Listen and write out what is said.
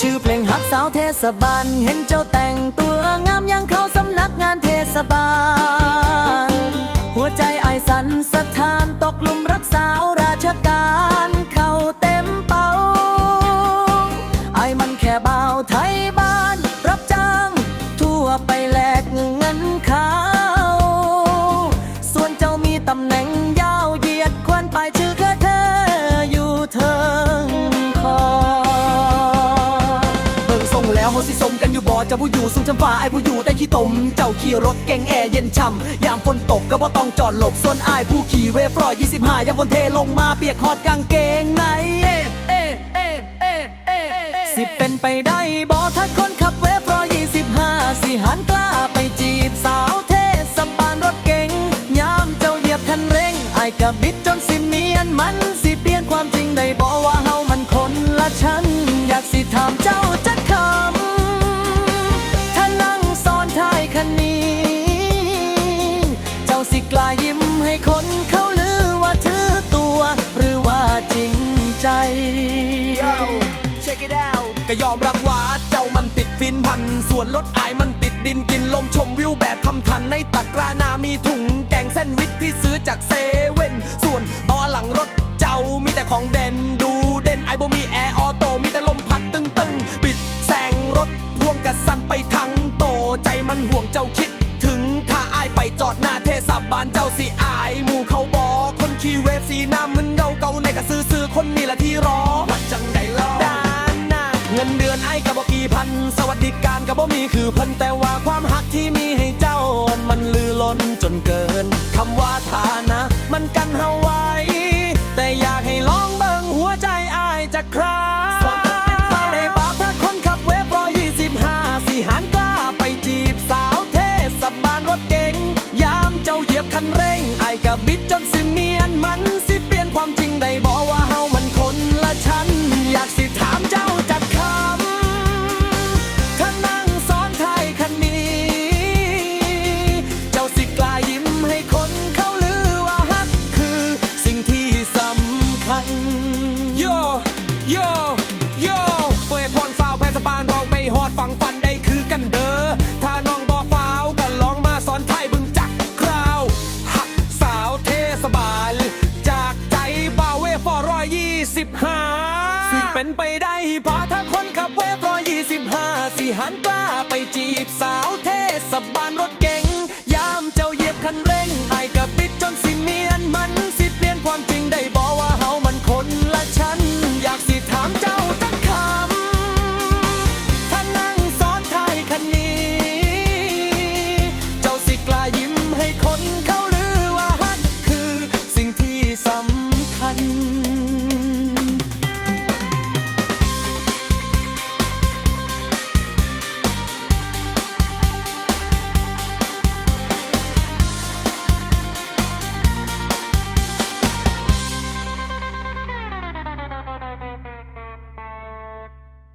ชื่อเพลงฮักสาวเทศบาล เห็นเจ้าแต่งตัวงามยังเข้าสำนักงานเทศบาล หัวใจไอสันสถานตกลุมรักสาวราชการ สิสมกันอยู่บ่เจ้าผู้อยู่สูงจำฟ้าไอ้ผู้อยู่ใต้ขี้ตม เจ้าขี่รถเก่งแอร์เย็นช่ำยามฝนตกก็บ่ต้องจอดหลบส่วนอ้ายผู้ขี่เวฟรอย25ยามฝนเทลงมาเปียกฮอดกางเกงในเอเอเอเอเอสิเป็นไปได้บ่ถ้าคนขับเวฟรอย25สิหันกล้าไปจีบสาวเทศบาลรถเก๋งยามเจ้าเหยียบคันเร่งไอ้กับบิดจนสิเมียนมันสิเปลี่ยนความจริงได้บ่ว่าเฮามันคนละชั้นอยากสิถามเจ้า Check it out ก็ยอมรับว่าเจ้ามันติดฟินพัน ส่วนรถอายมันติดดินกินลมชมวิวแบบคำทันในตะกร้านามีถุงแกงแซนด์วิชที่ซื้อจากเซเว่น ส่วนตอหลังรถเจ้ามีแต่ของเด่นดูเด่นไอโบมีแอร์ออโตมีแต่ลมพัดตึงตึงปิดแสงรถพ่วงกระสันไปทั้งโตใจมันห่วงเจ้าคิด ถึงถ้าไอไปจอดหน้าเทศบาลเจ้าสิอายหมู่เขาบอกคนขี่เวฟสีน้ำมึนเงาเกาในกระซื้อซื้อคนนี่แหละที่รอ เงินเดือนไอ้กะบอกกี่พัน สวัสดิการกะบ่มีคือพิ่นแต่ว่าความหักที่มีให้เจ้ามันลือล้นจนเกินคำว่าฐานะ มันกันเฮาไว้ แต่อยากให้ลองเบิ่งหัวใจอายจะคราได้บาปถ้าคนขับเวฟรอยยี่สิบห้าสี่หันกล้าไปจีบสาวเทศบาลรถเก๋งยามเจ้าเหยียบคันเร่งไอ้กะบิดจนสิเมียนมันสิเปลี่ยนความจริงได้บอกว่าเฮามันคนละชั้น โยโยโยเปิดพรฟาวแพสปานเราไปฮอดฝั่งฟันได้คือกันเด้อถ้าน้องบอกฟาวก็ลองมาสอนไทยบึงจักคราว หักสาวเทศบาล จากใจบ่าวเวฟอร้อยยี่สิบห้าสิเป็นไปได้พาถ้าคนขับเวฟร้อยยี่สิบห้าสิหันกล้าไปจีบสาวเทศบาลรถเก๋งยามเจ้าเหยียบคันเร่งไอ้กับปิดจนสิเมียนมันสิเปลี่ยนความจริงได้บอกว่า เฮ